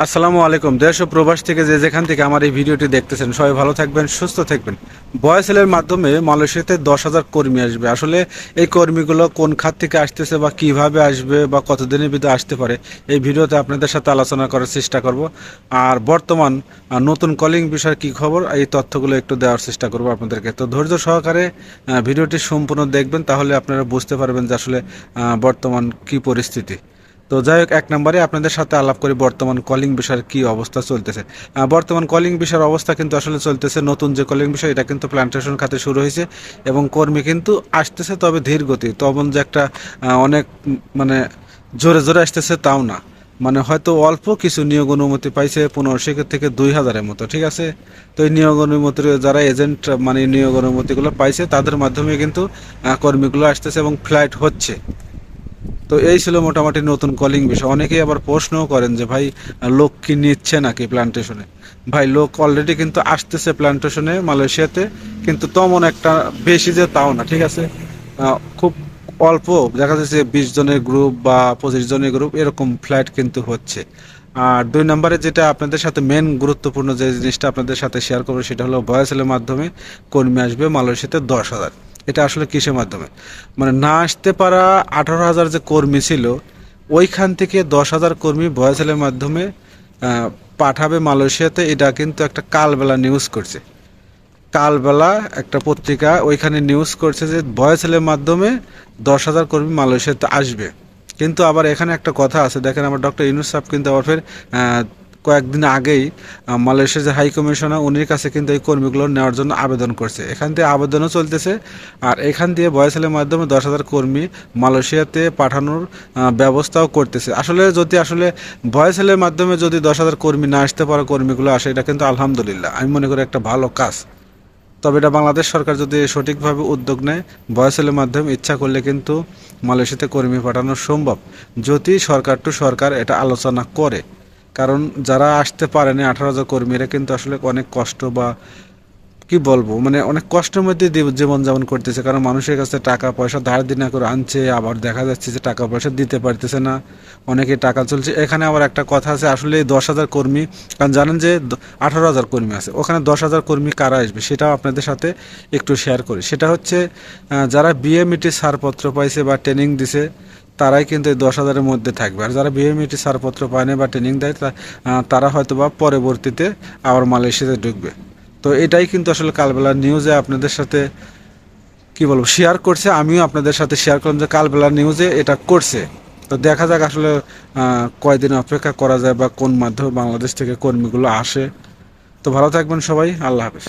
আসসালামু আলাইকুম। দেশ ও প্রবাস থেকে যে যেখান থেকে আমার এই ভিডিওটি দেখতেছেন, সবাই ভালো থাকবেন, সুস্থ থাকবেন। বয়সেলের মাধ্যমে মালয়েশিয়াতে দশ হাজার কর্মী আসবে। আসলে এই কর্মীগুলো কোন খাত থেকে আসতেছে বা কীভাবে আসবে বা কতদিনের ভিতরে আসতে পারে, এই ভিডিওতে আপনাদের সাথে আলোচনা করার চেষ্টা করব। আর বর্তমান নতুন কলিং বিষয়ে কি খবর, এই তথ্যগুলো একটু দেওয়ার চেষ্টা করব আপনাদেরকে। তো ধৈর্য সহকারে ভিডিওটি সম্পূর্ণ দেখবেন, তাহলে আপনারা বুঝতে পারবেন যে আসলে বর্তমান কি পরিস্থিতি। তো যাই হোক, এক নম্বরে আপনাদের সাথে আলাপ করি বর্তমান কলিং বিষয়ের কি অবস্থা চলতেছে। বর্তমান কলিং বিষয়ের অবস্থা কিন্তু আসলে চলতেছে, নতুন যে কলিং বিষয়, এটা কিন্তু প্ল্যান্টেশন খাতে শুরু হয়েছে এবং কর্মী কিন্তু আসতেছে তবে ধীর গতি। তখন যে একটা অনেক মানে জোরে জোরে আসতেছে তাও না। মানে হয়তো অল্প কিছু নিয়োগ অনুমতি পাইছে পনেরোশো থেকে দুই হাজারের মতো, ঠিক আছে? তো এই নিয়োগ অনুমতির যারা এজেন্ট মানে নিয়োগ অনুমতিগুলো পাইছে, তাদের মাধ্যমে কিন্তু কর্মীগুলো আসতেছে এবং ফ্লাইট হচ্ছে। তো এই ছিল মোটামুটি নতুন কলিং বিষয়। অনেকেই আবার প্রশ্নও করেন যে, ভাই, লোক কি নিচ্ছে নাকি প্ল্যান্টেশনে ভাই, লোক অলরেডি কিন্তু আসতেছে প্ল্যান্টেশনে মালয়েশিয়াতে, কিন্তু তেমন একটা বেশি যে তাও না, ঠিক আছে? খুব অল্প, দেখা যাচ্ছে বিশ জনের গ্রুপ বা পঁচিশ জনের গ্রুপ এরকম ফ্ল্যাট কিন্তু হচ্ছে। আর দুই নম্বরে যেটা আপনাদের সাথে মেন গুরুত্বপূর্ণ যে জিনিসটা আপনাদের সাথে শেয়ার করব, সেটা হলো বয়সেলের মাধ্যমে কর্মী আসবে মালয়েশিয়াতে দশ হাজার। এটা আসলে কিসের মাধ্যমে? মানে না আসতে পারা আঠারো হাজার যে কর্মী ছিল, ওইখান থেকে দশ হাজার কর্মী বয়সেলের মাধ্যমে পাঠাবে মালয়েশিয়াতে, এটা কিন্তু একটা কালবেলা নিউজ করছে। কালবেলা একটা পত্রিকা ওইখানে নিউজ করছে যে বয়সেলের মাধ্যমে দশ হাজার কর্মী মালয়েশিয়াতে আসবে। কিন্তু আবার এখানে একটা কথা আছে, দেখেন আমার ডক্টর ইউনুস সাহেব কিন্তু আবার ফের কয়েকদিন আগেই মালয়েশিয়ার যে হাই কমিশনার, উনির কাছে কিন্তু এই কর্মীগুলো নেওয়ার জন্য আবেদন করছে। এখান থেকে আবেদনও চলতেছে, আর এখান দিয়ে বয়সেলের মাধ্যমে দশ হাজার কর্মী মালয়েশিয়াতে পাঠানোর ব্যবস্থাও করতেছে। আসলে যদি আসলে বয়সেলের মাধ্যমে যদি দশ হাজার কর্মী না আসতে পারে, কর্মীগুলো আসে, এটা কিন্তু আলহামদুলিল্লাহ। আমি মনে করি একটা ভালো কাজ। তবে এটা বাংলাদেশ সরকার যদি সঠিকভাবে উদ্যোগ নেয় বয়সেলের মাধ্যমে ইচ্ছা করলে কিন্তু মালয়েশিয়াতে কর্মী পাঠানো সম্ভব। যদি সরকার টু সরকার এটা আলোচনা করে। কারণ যারা আসতে পারেনি আঠারো হাজার কর্মীরা কিন্তু আসলে অনেক কষ্ট বা কি বলব মানে অনেক কষ্টের মধ্যে জীবনযাপন করতেছে। কারণ মানুষের কাছে টাকা পয়সা ধার দিনা করে আনছে, আবার দেখা যাচ্ছে যে টাকা পয়সা দিতে পারতেছে না, অনেকে টাকা চলছে এখানে আবার একটা কথা আছে, আসলে দশ হাজার কর্মী, কারণ জানেন যে আঠারো হাজার কর্মী আছে, ওখানে দশ হাজার কর্মী কারা আসবে সেটাও আপনাদের সাথে একটু শেয়ার করি। সেটা হচ্ছে যারা বিএমইটি ছাড়পত্র পাইছে বা ট্রেনিং দিছে তারাই কিন্তু এই দশ হাজারের মধ্যে থাকবে। আর যারা বিএমইটি ছাড়পত্র পায়নি বা ট্রেনিং দেয় তারা হয়তো বা পরবর্তীতে আবার মালয়েশিয়াতে ঢুকবে। তো এটাই কিন্তু আসলে কালবেলা নিউজে আপনাদের সাথে, কি বলব শেয়ার করছে। আমিও আপনাদের সাথে শেয়ার করলাম যে কালবেলা নিউজে এটা করছে। তো দেখা যাক আসলে কয়দিন অপেক্ষা করা যায় বা কোন মাধ্যমে বাংলাদেশ থেকে কর্মীগুলো আসে। তো ভালো থাকবেন সবাই। আল্লাহ হাফেজ।